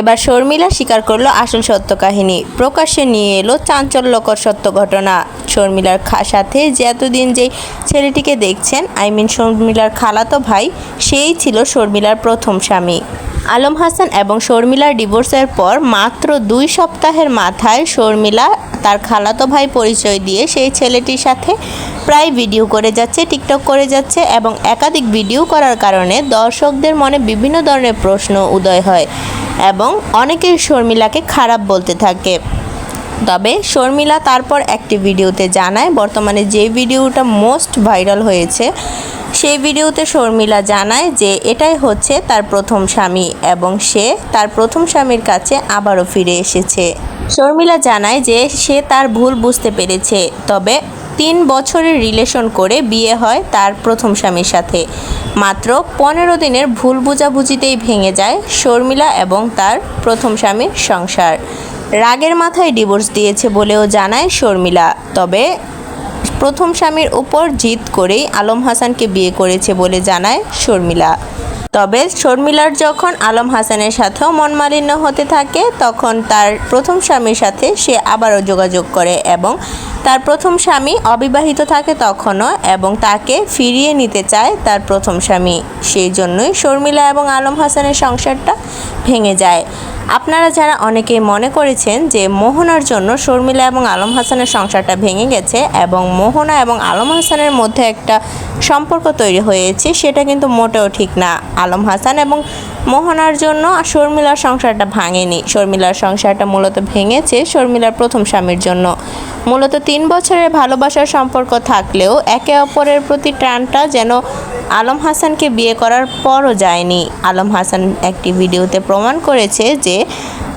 এবার শর্মিলা স্বীকার করল আসল সত্য কাহিনী প্রকাশ্যে নিয়ে এলো চাঞ্চল্যকর সত্য ঘটনা। শর্মিলার সাথে যে এতদিন যেই ছেলেটিকে দেখছেন, আই মিন শর্মিলার খালাতো ভাই, সেই ছিল শর্মিলার প্রথম স্বামী। আলম হাসান এবং শর্মিলার ডিভোর্সের পর মাত্র দুই সপ্তাহের মাথায় শর্মিলা তার খালাতো ভাই পরিচয় দিয়ে সেই ছেলেটির সাথে প্রায় ভিডিও করে যাচ্ছে, টিকটক করে যাচ্ছে এবং একাধিক ভিডিও করার কারণে দর্শকদের মনে বিভিন্ন ধরনের প্রশ্ন উদয় হয় এবং অনেকেই শর্মিলাকে খারাপ বলতে থাকে। তবে শর্মিলা তারপর একটি ভিডিওতে জানায়, বর্তমানে যে ভিডিওটা মোস্ট ভাইরাল হয়েছে, সেই ভিডিওতে শর্মিলা জানায় যে এটাই হচ্ছে তার প্রথম স্বামী এবং সে তার প্রথম স্বামীর কাছে আবারও ফিরে এসেছে। শর্মিলা জানায় যে সে তার ভুল বুঝতে পেরেছে, তবে তিন বছরের রিলেশন করে বিয়ে হয় তার প্রথম স্বামীর সাথে। মাত্র পনেরো দিনের ভুল বোঝাবুঝিতেই ভেঙে যায় শর্মিলা এবং তার প্রথম স্বামীর সংসার। রাগের মাথায় ডিভোর্স দিয়েছে বলেও জানায় শর্মিলা। তবে প্রথম স্বামীর উপর জিদ করেই আলম হাসানকে বিয়ে করেছে বলে জানায় শর্মিলা। তবে শর্মিলার যখন আলম হাসানের সাথেও মনমালিন্য হতে থাকে, তখন তার প্রথম স্বামীর সাথে সে আবারও যোগাযোগ করে এবং তার প্রথম স্বামী অবিবাহিত থাকে তখনও এবং তাকে ফিরিয়ে নিতে চায় তার প্রথম স্বামী। সেই জন্যই শর্মিলা এবং আলম হাসানের সংসারটা ভেঙে যায়। আপনারা যারা অনেকেই মনে করেছেন যে মোহনার জন্য শর্মিলা এবং আলম হাসানের সংসারটা ভেঙে গেছে এবং মোহনা এবং আলম হাসানের মধ্যে একটা সম্পর্ক তৈরি হয়েছে, সেটা কিন্তু মোটেও ঠিক না। আলম হাসান এবং মোহনার জন্য শর্মিলার সংসারটা ভাঙেনি। শর্মিলার সংসারটা মূলত ভেঙেছে শর্মিলার প্রথম স্বামীর জন্য। মূলত তিন বছরের ভালোবাসার সম্পর্ক থাকলেও একে অপরের প্রতি টানটা যেন আলম হাসানকে বিয়ে করার পরও যায়নি। আলম হাসান একটি ভিডিওতে প্রমাণ করেছে যে,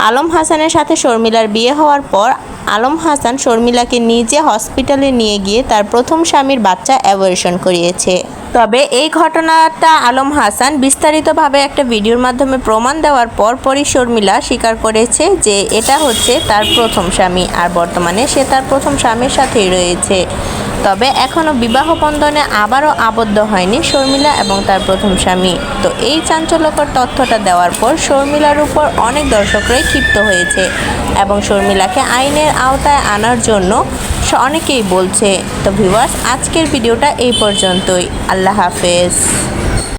আলম হাসানের সাথে শর্মিলার বিয়ে হওয়ার পর আলম হাসান শর্মিলাকে নিজে হসপিটালে নিয়ে গিয়ে তার প্রথম স্বামীর বাচ্চা অ্যাবরেশন করিয়েছে। তবে এই ঘটনাটা আলম হাসান বিস্তারিতভাবে একটা ভিডিওর মাধ্যমে প্রমাণ দেওয়ার পর পরই শর্মিলা স্বীকার করেছে যে, এটা হচ্ছে তার প্রথম স্বামী আর বর্তমানে সে তার প্রথম স্বামীর সাথেই রয়েছে। তবে এখনও বিবাহ বন্ধনে আবারও আবদ্ধ হয়নি শর্মিলা এবং তার প্রথম স্বামী। তো এই চাঞ্চল্যকর তথ্যটা দেওয়ার পর শর্মিলার উপর অনেক দর্শকরাই ক্ষিপ্ত হয়েছে এবং শর্মিলাকে আইনের আওতায় আনার জন্য অনেকেই বলছে। তো ভিউয়ার্স, আজকের ভিডিওটা এই পর্যন্তই। আল্লাহ হাফেজ।